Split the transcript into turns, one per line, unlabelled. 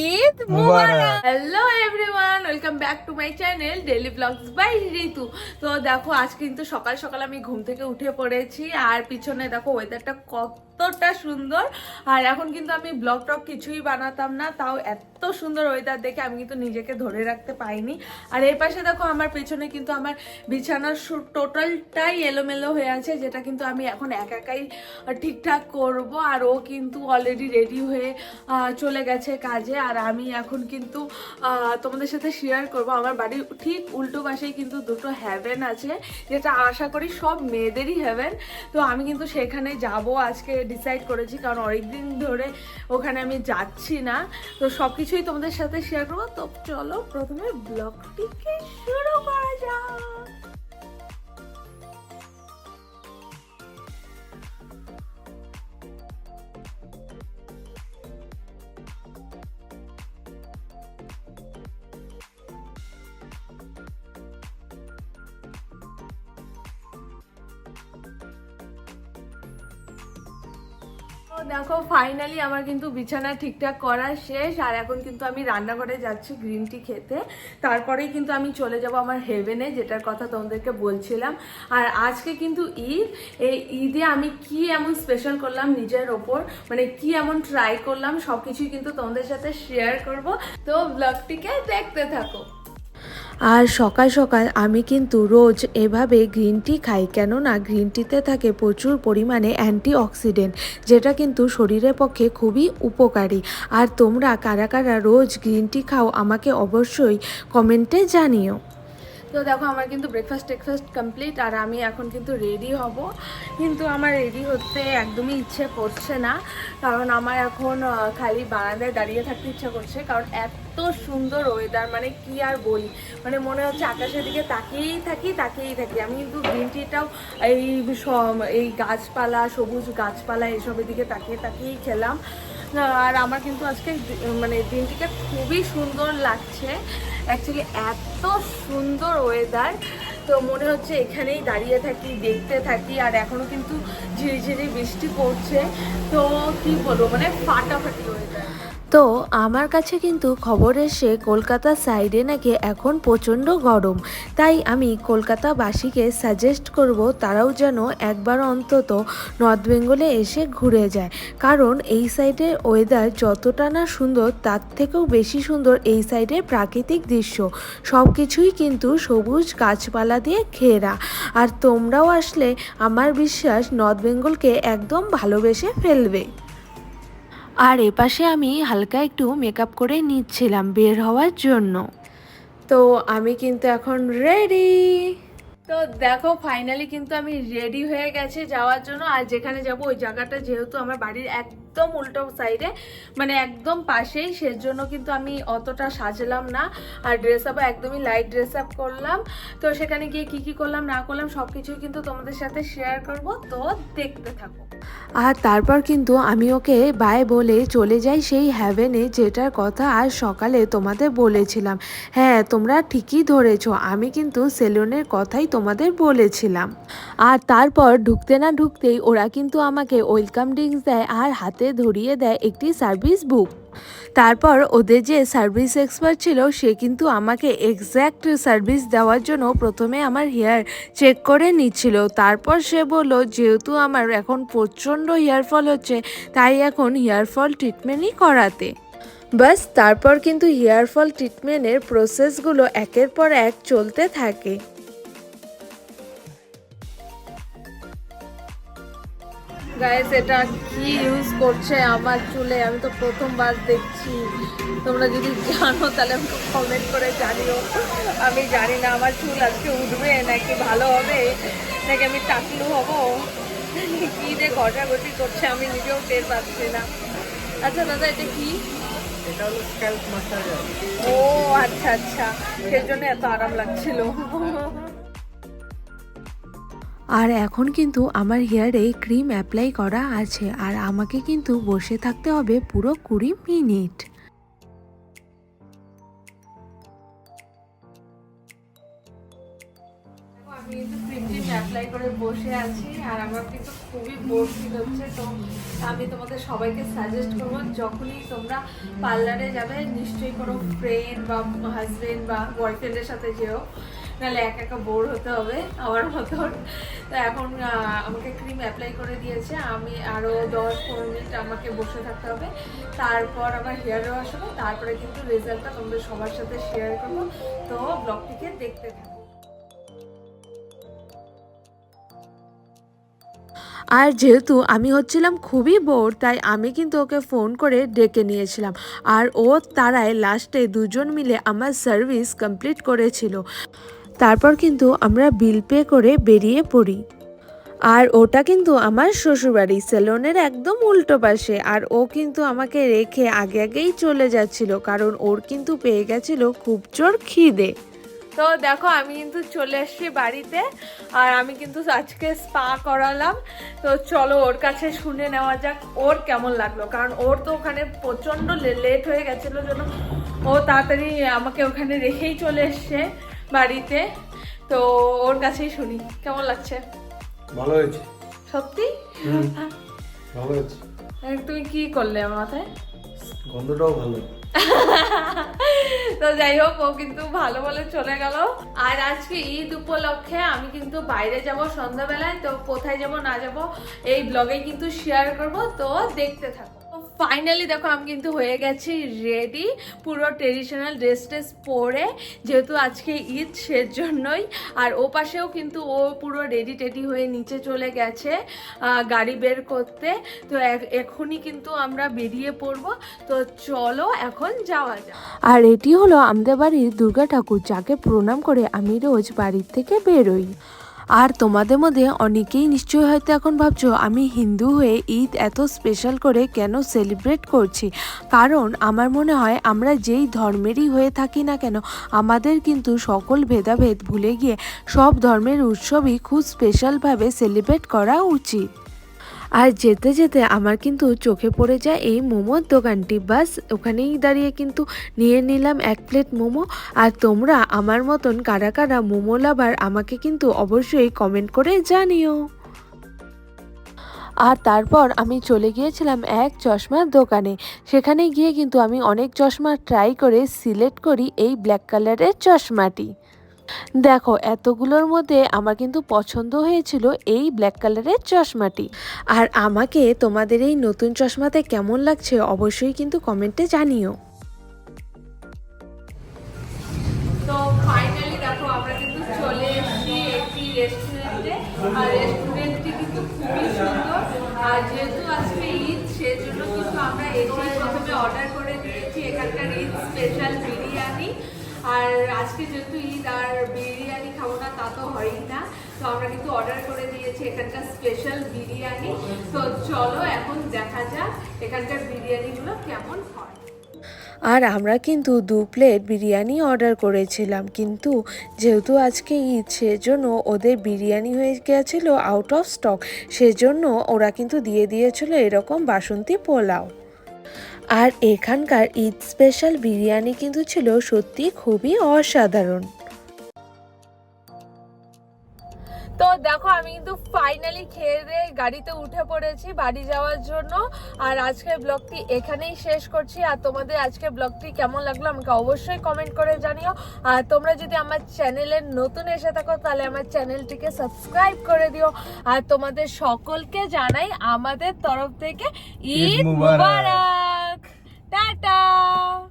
Eid Mubarak. Hello everyone welcome back to my channel daily vlogs by Ritu তো দেখো আজ কিন্তু সকাল সকাল আমি ঘুম থেকে উঠে পড়েছি আর পিছনে দেখো ওয়েদারটা কতটা সুন্দর। আর এখন কিন্তু আমি ব্লগ টক কিছুই বানাতাম না তাও এত সুন্দর ওয়েদার দেখে আমি কিন্তু নিজেকে ধরে রাখতে পাইনি আর এর পাশে দেখো আমার পেছনে কিন্তু আমার বিছানার টোটালটাই এলোমেলো হয়ে আছে, যেটা কিন্তু আমি এখন একা একাই ঠিকঠাক করব। আর ও কিন্তু অলরেডি রেডি হয়ে চলে গেছে কাজে। আর আমি এখন কিন্তু তোমাদের সাথে শেয়ার করব। আমার বাড়ির ঠিক উল্টো পাশেই কিন্তু দুটো হ্যাভেন আছে, যেটা আশা করি সব মেয়েদেরই হ্যাভেন তো আমি কিন্তু সেখানে যাব আজকে ডিসাইড করেছি, কারণ অনেকদিন ধরে ওখানে আমি যাচ্ছি না। তো সব কিছুই তোমাদের সাথে শেয়ার করব। তো চলো প্রথমে ব্লগটিকে শুরু করা যাক। দেখো ফাইনালি আমার কিন্তু বিছানা ঠিকঠাক করা শেষ, আর এখন কিন্তু আমি রান্নাঘরে যাচ্ছি গ্রিন টি খেতে। তারপরেই কিন্তু আমি চলে যাব আমার হেভেনে যেটার কথা তোমাদেরকে বলছিলাম। আর আজকে কিন্তু ঈদ, এই ঈদে আমি কি এমন স্পেশাল করলাম নিজের ওপর মানে কি এমন ট্রাই করলাম সব কিছুই কিন্তু তোমাদের সাথে শেয়ার করব। তো ব্লগটিকে দেখতে থাকো।
আর সকাল সকাল আমি কিন্তু রোজ এভাবে গ্রিন টি খাই, কেননা গ্রিন টিতে থাকে প্রচুর পরিমাণে অ্যান্টি অক্সিডেন্ট যেটা কিন্তু শরীরের পক্ষে খুবই উপকারী। আর তোমরা কারা কারা রোজ গ্রিন টি খাও আমাকে অবশ্যই কমেন্টে জানিও।
তো দেখো আমার কিন্তু ব্রেকফাস্ট টেকফাস্ট কমপ্লিট আর আমি এখন কিন্তু রেডি হব। কিন্তু আমার রেডি হতে একদমই ইচ্ছে করছে না, কারণ আমার এখন খালি বারান্দায় দাঁড়িয়ে থাকতে ইচ্ছে করছে, কারণ এত সুন্দর ওয়েদার মানে কি আর বলি? মানে মনে হচ্ছে আকাশের দিকে তাকিয়েই থাকি তাকিয়েই থাকি। আমি কিন্তু গ্রিন টিটাও এই এই গাছপালা, সবুজ গাছপালা এসবের দিকে তাকিয়ে তাকিয়েই খেলাম। আর আমার কিন্তু আজকে মানে দিনটিকে খুবই সুন্দর লাগছে। অ্যাকচুয়ালি এত সুন্দর ওয়েদার তো মনে হচ্ছে এখানেই দাঁড়িয়ে থাকি, দেখতে থাকি, আর এখনও কিন্তু ঝিরিঝিরি বৃষ্টি পড়ছে। তো কি বলব মানে ফাটাফাটি ওয়েদার
তো আমার কাছে কিন্তু খবর এসে কলকাতা সাইডে নাকি এখন প্রচণ্ড গরম। তাই আমি কলকাতাবাসীকে সাজেস্ট করব তারাও যেন একবার অন্তত নর্থ বেঙ্গলে এসে ঘুরে যায়। কারণ এই সাইডের ওয়েদার যতটা না সুন্দর, তার থেকেও বেশি সুন্দর এই সাইডের প্রাকৃতিক দৃশ্য। সব কিছুই কিন্তু সবুজ গাছপালা দিয়ে ঘেরা। আর তোমরাও আসলে আমার বিশ্বাস নর্থ বেঙ্গলকে একদম ভালোবেসে ফেলবে। আর এপাশে আমি হালকা একটু মেকআপ করে নিচ্ছিলাম বের হওয়ার জন্য। তো আমি কিন্তু এখন রেডি
তো দেখো ফাইনালি কিন্তু আমি রেডি হয়ে গেছে যাওয়ার জন্য। আর যেখানে যাব, ওই জায়গাটা যেহেতু আমার বাড়ির একদম উল্টো সাইডে মানে একদম পাশেই। সেজন্য কিন্তু আমি অতটা সাজলাম না। আর ড্রেস আপ একদমই লাইট ড্রেস আপ করলাম। তো সেখানে গিয়ে কি কি করলাম, না করলাম সব কিছুই কিন্তু তোমাদের সাথে শেয়ার করব। তো দেখতে থাকো।
আর তারপর কিন্তু আমি ওকে বাই বলে চলে যাই সেই হ্যাভেনে যেটার কথা আজ সকালে তোমাদের বলেছিলাম। হ্যাঁ তোমরা ঠিকই ধরেছ, আমি কিন্তু সেলুনের কথাই তোমাদের বলেছিলাম। আর তারপর ঢুকতে না ঢুকতেই ওরা কিন্তু আমাকে ওয়েলকাম ড্রিঙ্কস দেয়, আর হাতে ধরিয়ে দেয় একটি সার্ভিস বুক। তারপর ওদের যে সার্ভিস এক্সপার্ট ছিল, সে কিন্তু আমাকে এক্স্যাক্ট সার্ভিস দেওয়ার জন্য প্রথমে আমার হেয়ার চেক করে নিচ্ছিল। তারপর সে বলল, যেহেতু আমার এখন প্রচণ্ড হেয়ার ফল হচ্ছে, তাই এখন হেয়ার ফল ট্রিটমেন্টই করাতে। বাস তারপর কিন্তু হেয়ার ফল ট্রিটমেন্টের প্রসেসগুলো একের পর এক চলতে থাকে।
গাইস এটা কি ইউজ করছে আমার চুলে? আমি তো প্রথমবার দেখছি। তোমরা যদি জানো তাহলে আমাকে কমেন্ট করে জানিও। আমি জানি না আমার চুল আজকে উঠবে নাকি ভালো হবে নাকি আমি টাকলু হব। কি যে ঘটাঘটি করছে আমি নিজেও টের পাচ্ছি না। আচ্ছা দাদা এটা কি?
এটা হলো স্ক্যাল্প মাসাজার
ও আচ্ছা আচ্ছা। সেই জন্য এত আরাম লাগছিল।
আর এখন কিন্তু আমার হেয়ারে ক্রিম অ্যাপ্লাই করা আছে, আর আমাকে কিন্তু বসে থাকতে হবে পুরো কুড়ি মিনিট।
আমি বসে আছি, আর আমার কিন্তু খুবই আমি তোমাদের সবাইকে সাজেস্ট করব, যখনই তোমরা পার্লারে যাবে, নিশ্চয়ই কোনো ফ্রেন্ড বা হাজবেন্ড বা বয়ফ্রেন্ডের সাথে যেও। নাহলে একা একা বোর হতে হবে আমার মতন। তো এখন আমাকে ক্রিম অ্যাপ্লাই করে দিয়েছে। আমি আরও দশ পনেরো মিনিট আমাকে বসে থাকতে হবে। তারপর আমার হেয়ার ওয়াশ হবে। তারপরে কিন্তু রেজাল্টটা তোমাদের সবার সাথে শেয়ার করব। তো ব্লগটিকে দেখতে থাকো।
আর যেহেতু আমি হচ্ছিলাম খুবই বোর, তাই আমি কিন্তু ওকে ফোন করে ডেকে নিয়েছিলাম। আর ও তারায় লাস্টে দুজন মিলে আমার সার্ভিস কমপ্লিট করেছিল। তারপর কিন্তু আমরা বিল পে করে বেরিয়ে পড়ি। আর ওটা কিন্তু আমার শ্বশুরবাড়ি সেলনের একদম উল্টো পাশে। আর ও কিন্তু আমাকে রেখে আগে আগেই চলে যাচ্ছিল, কারণ ওর কিন্তু পেয়ে গেছিল খুব জোর খিদে।
তো দেখো, আমি কিন্তু চলে এসেছি বাড়িতে, আর আমি কিন্তু আজকে স্পা করালাম। তো চলো ওর কাছে শুনে নেওয়া যাক, ওর কেমন লাগল? কারণ ওর তো ওখানে প্রচণ্ড লেট হয়ে গেছিল জন্য ও তাড়াতাড়ি আমাকে ওখানে রেখেই চলে এসছে। বাড়িতে। তো ওর কাছেই শুনি। কেমন লাগছে?
ভালো হয়েছে।
সত্যি?
ভালো হয়েছে।
তুমি কি করলে আমার মাথায়?
গন্ধটাও ভালো।
তো যাই হোক ও কিন্তু ভালো বলে চলে গেল। আর আজকে ঈদ উপলক্ষে আমি কিন্তু বাইরে যাব সন্ধ্যাবেলায় তো কোথায় যাব না যাব এই ব্লগে কিন্তু শেয়ার করব। তো দেখতে থাকো। ফাইনালি দেখো, আমি কিন্তু হয়ে গেছি রেডি পুরো ট্রেডিশনাল ড্রেস ট্রেস পরে, যেহেতু আজকে ঈদ সেজন্যই, আর ও পাশেও কিন্তু ও পুরো রেডি টেডি হয়ে নিচে চলে গেছে গাড়ি বের করতে। তো এখ- এখনই কিন্তু আমরা বেরিয়ে পড়ব। তো চলো এখন যাওয়া যাক।
আর এটি হলো আমাদের বাড়ির দুর্গা ঠাকুর, যাকে প্রণাম করে আমি রোজ বাড়ির থেকে বেরোই। আর তোমাদের মধ্যে অনেকেই নিশ্চয়ই হয়তো এখন ভাবছ, আমি হিন্দু হয়ে ঈদ এত স্পেশাল করে কেন সেলিব্রেট করছি? কারণ আমার মনে হয় আমরা যেই ধর্মেরই হয়ে থাকি না কেন, আমাদের কিন্তু সকল ভেদাভেদ ভুলে গিয়ে সব ধর্মের উৎসবই খুব স্পেশালভাবে সেলিব্রেট করা উচিত। আর যেতে যেতে আমার কিন্তু চোখে পড়ে যায় এই মোমোর দোকানটি। বাস, ওখানেই দাঁড়িয়ে কিন্তু নিয়ে নিলাম এক প্লেট মোমো। আর তোমরা আমার মতন কারা কারা মোমো লাভার আমাকে কিন্তু অবশ্যই কমেন্ট করে জানিও। আর তারপর আমি চলে গিয়েছিলাম এক চশমার দোকানে। সেখানে গিয়ে কিন্তু আমি অনেক চশমা ট্রাই করে সিলেক্ট করি এই ব্ল্যাক কালারের চশমাটি। দেখো, এতগুলোর মধ্যে আমার কিন্তু পছন্দ হয়েছিল এই ব্ল্যাক কালারের চশমাটি। আর আমাকে তোমাদের এই নতুন চশমাতে কেমন লাগছে অবশ্যই কিন্তু কমেন্টে জানিও।
আমরা কিন্তু চলে প্রথমে অর্ডার করে দিয়েছি। এখানকার ঈদ স্পেশাল বিরিয়ানি। আর আজকে যেহেতু ঈদ আর বিরিয়ানি খাব না, তা তো হয়ই না। তো আমরা কিন্তু অর্ডার করে দিয়েছি এখানকার স্পেশাল বিরিয়ানি। তো চলো এখন দেখা যাক এখানকার বিরিয়ানিগুলো কেমন হয়।
আর আমরা কিন্তু দু প্লেট বিরিয়ানি অর্ডার করেছিলাম, কিন্তু যেহেতু আজকে ঈদ, সেজন্য ওদের বিরিয়ানি হয়ে গেছিল আউট অফ স্টক সেজন্য ওরা কিন্তু দিয়ে দিয়েছিল এরকম বাসন্তী পোলাও। আর এখানকার ঈদ স্পেশাল বিরিয়ানি কিন্তু ছিল সত্যি খুবই অসাধারণ।
তো দেখো আমি কিন্তু ফাইনালি খেয়ে দিয়ে গাড়িতে উঠে পড়েছি বাড়ি যাওয়ার জন্য। আর আজকের ব্লগটি এখানেই শেষ করছি। আর তোমাদের আজকের ব্লগটি কেমন লাগল আমাকে অবশ্যই কমেন্ট করে জানিও। আর তোমরা যদি আমার চ্যানেলে নতুন এসে থাকো তাহলে আমার চ্যানেলটিকে সাবস্ক্রাইব করে দিও। আর তোমাদের সকলকে জানাই আমাদের তরফ থেকে ঈদ।
মুবারক!
哒哒